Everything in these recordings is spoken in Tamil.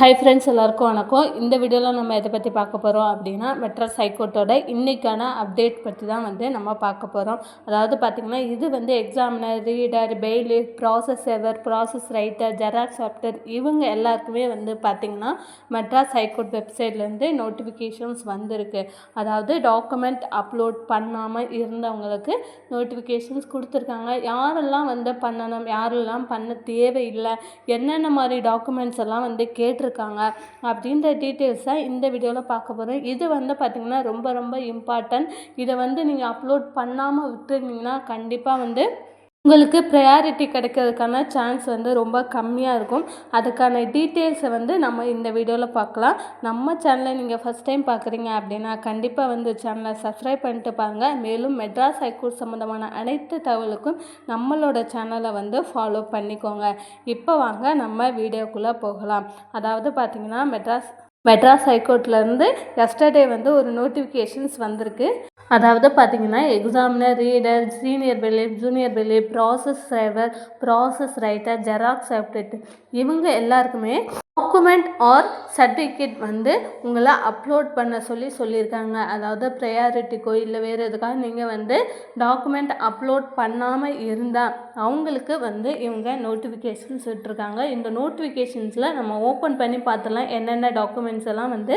ஹை ஃப்ரெண்ட்ஸ் எல்லாருக்கும் வணக்கம். இந்த வீடியோவில் நம்ம எதை பற்றி பார்க்க போகிறோம் அப்படின்னா மெட்ராஸ் ஹைகோர்ட்டோட இன்றைக்கான அப்டேட் பற்றி தான் வந்து நம்ம பார்க்க போகிறோம் அதாவது பார்த்திங்கன்னா இது வந்து examiner reader bailiff process server process writer xerox software இவங்க எல்லாருக்குமே வந்து பார்த்திங்கன்னா மெட்ராஸ் ஹைகோர்ட் வெப்சைட்லேருந்து நோட்டிஃபிகேஷன்ஸ் வந்திருக்கு. அதாவது டாக்குமெண்ட் அப்லோட் பண்ணாமல் இருந்தவங்களுக்கு நோட்டிஃபிகேஷன்ஸ் கொடுத்துருக்காங்க. யாரெல்லாம் வந்து பண்ணணும் யாரெல்லாம் பண்ண தேவையில்லை என்னென்ன மாதிரி டாக்குமெண்ட்ஸ் எல்லாம் வந்து இருக்காங்க அப்படின்ற டீட்டெயில்ஸை இந்த வீடியோவில் பார்க்க போகிறோம் இது வந்து பார்த்திங்கன்னா ரொம்ப ரொம்ப இம்பார்ட்டன்ட் இதை வந்து நீங்கள் அப்லோட் பண்ணாமல் விட்டுருந்தீங்கன்னா கண்டிப்பாக வந்து உங்களுக்கு ப்ரையாரிட்டி கிடைக்கிறதுக்கான சான்ஸ் வந்து ரொம்ப கம்மியாக இருக்கும். அதுக்கான டீட்டெயில்ஸை வந்து நம்ம இந்த வீடியோவில் பார்க்கலாம். நம்ம சேனலை நீங்கள் ஃபஸ்ட் டைம் பார்க்குறீங்க அப்படின்னா கண்டிப்பாக வந்து சேனலை சப்ஸ்கிரைப் பண்ணிட்டு பாருங்கள் மேலும் மெட்ராஸ் ஹைகோர்ட் சம்மந்தமான அனைத்து தகவலுக்கும் நம்மளோட சேனலை வந்து ஃபாலோ பண்ணிக்கோங்க. இப்போ வாங்க நம்ம வீடியோக்குள்ளே போகலாம். அதாவது பார்த்திங்கன்னா மெட்ராஸ் மெட்ராஸ் ஹைகோர்ட்லேருந்து எஸ்டர்டே வந்து ஒரு நோட்டிஃபிகேஷன்ஸ் வந்திருக்கு. அதாவது பார்த்தீங்கன்னா examiner reader senior bailiff junior bailiff process server process writer xerox update இவங்க எல்லாருக்குமே டாக்குமெண்ட் ஆர் சர்டிஃபிகேட் வந்து உங்களை அப்லோட் பண்ண சொல்லி சொல்லியிருக்காங்க. அதாவது ப்ரையாரிட்டிக்கோ இல்லை வேறு எதுக்காக நீங்கள் வந்து டாக்குமெண்ட் அப்லோட் பண்ணாமல் இருந்தால் அவங்களுக்கு வந்து இவங்க நோட்டிஃபிகேஷன்ஸ் விட்டுருக்காங்க. இந்த நோட்டிஃபிகேஷன்ஸில் நம்ம ஓப்பன் பண்ணி பார்த்துலாம் என்னென்ன டாக்குமெண்ட்ஸ் எல்லாம் வந்து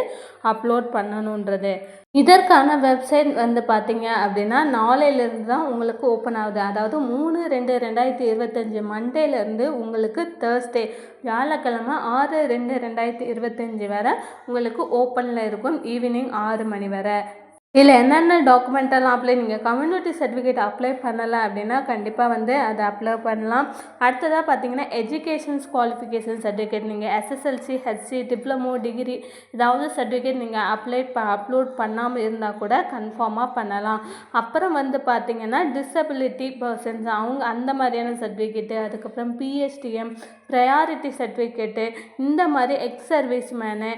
அப்லோட் பண்ணணுன்றது. இதற்கான வெப்சைட் வந்து பார்த்திங்க அப்படின்னா நாளையிலேருந்து தான் உங்களுக்கு ஓப்பன் ஆகுது. அதாவது மூணு ரெண்டு ரெண்டாயிரத்தி இருபத்தஞ்சி மண்டேலேருந்து உங்களுக்கு தேர்ஸ்டே வியாழக்கிழமை ஆறு ரெண்டு ரெண்டாயிரத்தி இருபத்தஞ்சி வரை உங்களுக்கு ஓப்பனில் இருக்கும். ஈவினிங் ஆறு மணி வரை. இதில் என்னென்ன டாக்குமெண்ட்டெல்லாம் அப்ளை நீங்கள் கம்யூனிட்டி சர்டிஃபிகேட் அப்ளை பண்ணலை அப்படின்னா கண்டிப்பாக வந்து அதை அப்ளை பண்ணலாம். அடுத்ததாக பார்த்தீங்கன்னா எஜுகேஷன்ஸ் குவாலிஃபிகேஷன் சர்டிஃபிகேட் நீங்கள் எஸ்எஸ்எல்சி ஹெச்சி டிப்ளமோ டிகிரி ஏதாவது சர்டிஃபிகேட் நீங்கள் அப்ளை ப அப்லோட் பண்ணாமல் இருந்தால் கூட கன்ஃபார்மாக பண்ணலாம். அப்புறம் வந்து பார்த்தீங்கன்னா டிசபிலிட்டி பர்சன்ஸ் அவங்க அந்த மாதிரியான சர்டிஃபிகேட்டு அதுக்கப்புறம் பிஎஸ்டிஎம் ப்ரையாரிட்டி சர்டிஃபிகேட்டு இந்த மாதிரி எக்ஸ் சர்வீஸ் மேனு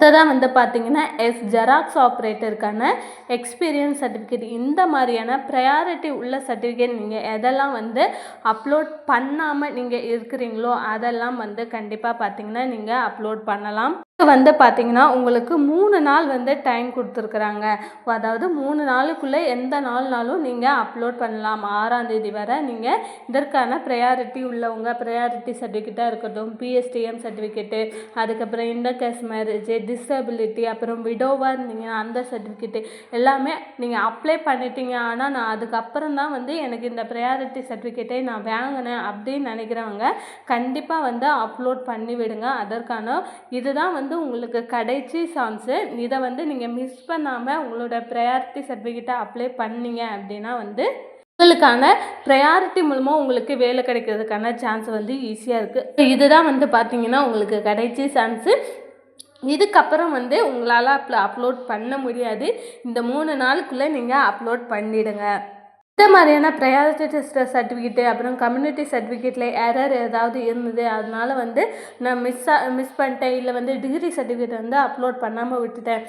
அடுத்ததாக வந்து பார்த்தீங்கன்னா எஸ் ஜெராக்ஸ் ஆப்ரேட்டருக்கான எக்ஸ்பீரியன்ஸ் சர்டிஃபிகேட் இந்த மாதிரியான ப்ரையாரிட்டி உள்ள சர்டிஃபிகேட் நீங்கள் எதெல்லாம் வந்து அப்லோட் பண்ணாமல் நீங்கள் இருக்கிறீங்களோ அதெல்லாம் வந்து கண்டிப்பாக பார்த்தீங்கன்னா நீங்கள் அப்லோட் பண்ணலாம். வந்து பார்த்தீங்கன்னா உங்களுக்கு மூணு நாள் வந்து டைம் கொடுத்துருக்குறாங்க. அதாவது மூணு நாளுக்குள்ளே எந்த நாள்னாலும் நீங்கள் அப்லோட் பண்ணலாம். ஆறாந்தேதி வரை நீங்கள் இதற்கான ப்ரையாரிட்டி உள்ளவங்க ப்ரையாரிட்டி சர்டிஃபிகேட்டாக இருக்கட்டும் P S T M certificate அதுக்கப்புறம் இன்டர்கேஸ் மேரேஜ் டிசபிலிட்டி அப்புறம் விடோவாக இருந்தீங்க அந்த சர்டிஃபிகேட்டு எல்லாமே நீங்கள் அப்ளை பண்ணிட்டீங்க. ஆனால் நான் அதுக்கப்புறம் தான் வந்து எனக்கு இந்த ப்ரையாரிட்டி சர்டிஃபிகேட்டை நான் வாங்கினேன் அப்படின்னு நினைக்கிறவங்க கண்டிப்பாக வந்து அப்லோட் பண்ணி விடுங்க அதற்கான இதுதான் வந்து வந்து உங்களுக்கு கடைசி சான்ஸு. இதை வந்து நீங்கள் மிஸ் பண்ணாமல் உங்களோட ப்ரையாரிட்டி சர்டிஃபிகேட்டை அப்ளை பண்ணீங்க அப்படின்னா வந்து உங்களுக்கான ப்ரையாரிட்டி மூலமாக உங்களுக்கு வேலை கிடைக்கிறதுக்கான சான்ஸ் வந்து ஈஸியாக இருக்குது இதுதான் வந்து பார்த்தீங்கன்னா உங்களுக்கு கடைசி சான்ஸு. இதுக்கப்புறம் வந்து உங்களால் அப்ல அப்லோட் பண்ண முடியாது. இந்த மூணு நாளுக்குள்ளே நீங்கள் அப்லோட் பண்ணிவிடுங்க இந்த மாதிரியான ப்ரையாரிட்டி டெஸ்ட் சர்டிஃபிகேட்டு அப்புறம் கம்யூனிட்டி சர்டிஃபிகேட்டில் எரர் ஏதாவது இருந்தது அதனால வந்து நான் மிஸ் மிஸ் பண்ணிட்டேன். இல்லை வந்து டிகிரி சர்டிஃபிகேட் வந்து அப்லோட் பண்ணாமல் விட்டுட்டேன்.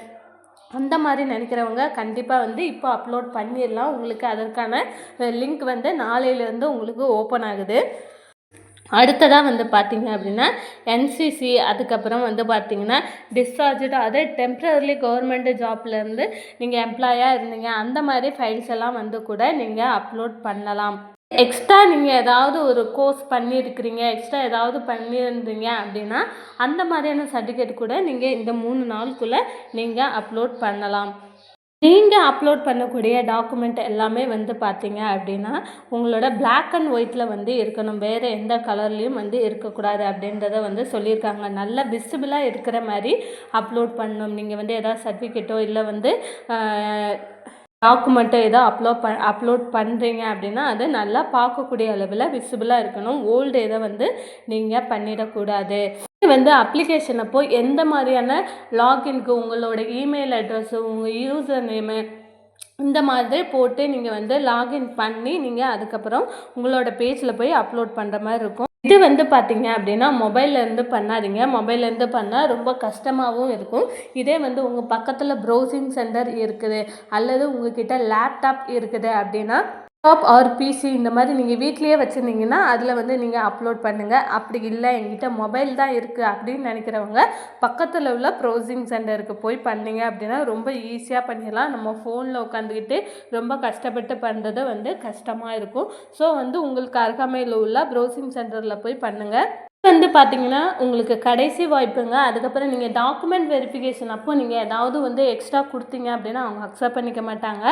அந்த மாதிரி நினைக்கிறவங்க கண்டிப்பாக வந்து இப்போ அப்லோட் பண்ணிடலாம். உங்களுக்கு அதற்கான லிங்க் வந்து நாளையிலேருந்து உங்களுக்கு ஓப்பன் ஆகுது. அடுத்ததாக வந்து பார்த்திங்க அப்படின்னா என்சிசி அதுக்கப்புறம் வந்து பார்த்திங்கன்னா டிஸ்சார்ஜ்டு அதே டெம்ப்ரவரிலி கவர்மெண்ட் ஜாப்லேருந்து நீங்கள் எம்ப்ளாயாக இருந்தீங்க. அந்த மாதிரி ஃபைல்ஸ் எல்லாம் வந்து கூட நீங்கள் அப்லோட் பண்ணலாம். எக்ஸ்ட்ரா நீங்கள் ஏதாவது ஒரு கோர்ஸ் பண்ணியிருக்கிறீங்க எக்ஸ்ட்ரா ஏதாவது பண்ணியிருந்தீங்க அப்படின்னா அந்த மாதிரியான சர்டிஃபிகேட் கூட நீங்கள் இந்த மூணு நாளுக்குள்ளே நீங்கள் அப்லோட் பண்ணலாம். நீங்கள் அப்லோட் பண்ணக்கூடிய டாக்குமெண்ட் எல்லாமே வந்து பார்த்தீங்க அப்படின்னா உங்களோட பிளாக் அண்ட் ஒயிட்டில் வந்து இருக்கணும். வேறு எந்த கலர்லேயும் வந்து இருக்கக்கூடாது அப்படின்றத வந்து சொல்லியிருக்காங்க. நல்ல விசிபிளாக இருக்கிற மாதிரி அப்லோட் பண்ணணும். நீங்கள் வந்து எதாவது சர்டிஃபிகேட்டோ இல்லை வந்து டாக்குமெண்ட்டோ ஏதோ அப்லோட் ப அப்லோட் பண்ணுறீங்க அப்படின்னா அது நல்லா பார்க்கக்கூடிய அளவில் விசிபிளாக இருக்கணும். ஓல்டு இதை வந்து நீங்கள் பண்ணிடக்கூடாது. வந்து அப்ளிகேஷன் அப்போ எந்த மாதிரியான லாகின்க்கு உங்களோட இமெயில் அட்ரஸ்ஸு உங்கள் யூசர் நேமு இந்த மாதிரி போட்டு நீங்கள் வந்து லாகின் பண்ணி நீங்கள் அதுக்கப்புறம் உங்களோட பேஜில் போய் அப்லோட் பண்ணுற மாதிரி இருக்கும். இது வந்து பார்த்தீங்க அப்படின்னா மொபைல்லேருந்து பண்ணாதீங்க. மொபைல்லேருந்து பண்ணால் ரொம்ப கஷ்டமாகவும் இருக்கும். இதே வந்து உங்கள் பக்கத்தில் ப்ரௌசிங் சென்டர் இருக்குது. அல்லது உங்ககிட்ட லேப்டாப் இருக்குது அப்படின்னா லேப்டாப் ஆர் பிசி இந்த மாதிரி நீங்கள் வீட்லேயே வச்சுருந்தீங்கன்னா அதில் வந்து நீங்கள் அப்லோட் பண்ணுங்கள் அப்படி இல்லை என்கிட்ட மொபைல் தான் இருக்குது அப்படின்னு நினைக்கிறவங்க பக்கத்தில் உள்ள ப்ரௌசிங் சென்டருக்கு போய் பண்ணீங்க அப்படின்னா ரொம்ப ஈஸியாக பண்ணிடலாம். நம்ம ஃபோனில் உட்காந்துக்கிட்டு ரொம்ப கஷ்டப்பட்டு பண்ணுறது வந்து கஷ்டமாக இருக்கும். ஸோ வந்து உங்களுக்கு அருகாமையில் உள்ள ப்ரௌசிங் சென்டரில் போய் பண்ணுங்கள் வந்து பார்த்தீங்கன்னா உங்களுக்கு கடைசி வாய்ப்புங்க. அதுக்கப்புறம் நீங்கள் டாக்குமெண்ட் வெரிஃபிகேஷன் அப்போ நீங்கள் ஏதாவது வந்து எக்ஸ்ட்ரா கொடுத்தீங்க அப்படின்னா அவங்க அக்செப்ட் பண்ணிக்க மாட்டாங்க.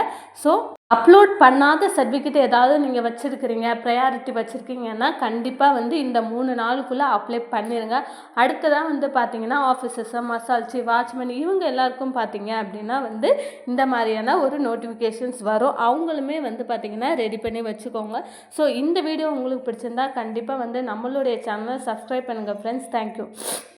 ஸோ அப்லோட் பண்ணாத சர்டிஃபிகேட் ஏதாவது நீங்கள் வச்சுருக்கிறீங்க ப்ரையாரிட்டி வச்சுருக்கீங்கன்னா கண்டிப்பாக வந்து இந்த மூணு நாளுக்குள்ளே அப்ளை பண்ணிடுங்க அடுத்ததாக வந்து பார்த்தீங்கன்னா ஆஃபீஸர்ஸு மசால்ச்சி வாட்ச்மேன் இவங்க எல்லாருக்கும் பார்த்தீங்க அப்படின்னா வந்து இந்த மாதிரியான ஒரு நோட்டிஃபிகேஷன்ஸ் வரும். அவங்களுமே வந்து பார்த்தீங்கன்னா ரெடி பண்ணி வச்சுக்கோங்க. ஸோ இந்த வீடியோ உங்களுக்கு பிடிச்சிருந்தா கண்டிப்பாக வந்து நம்மளுடைய சேனலை சப்ஸ்கிரைப் பண்ணுங்கள் ஃப்ரெண்ட்ஸ் தேங்க்யூ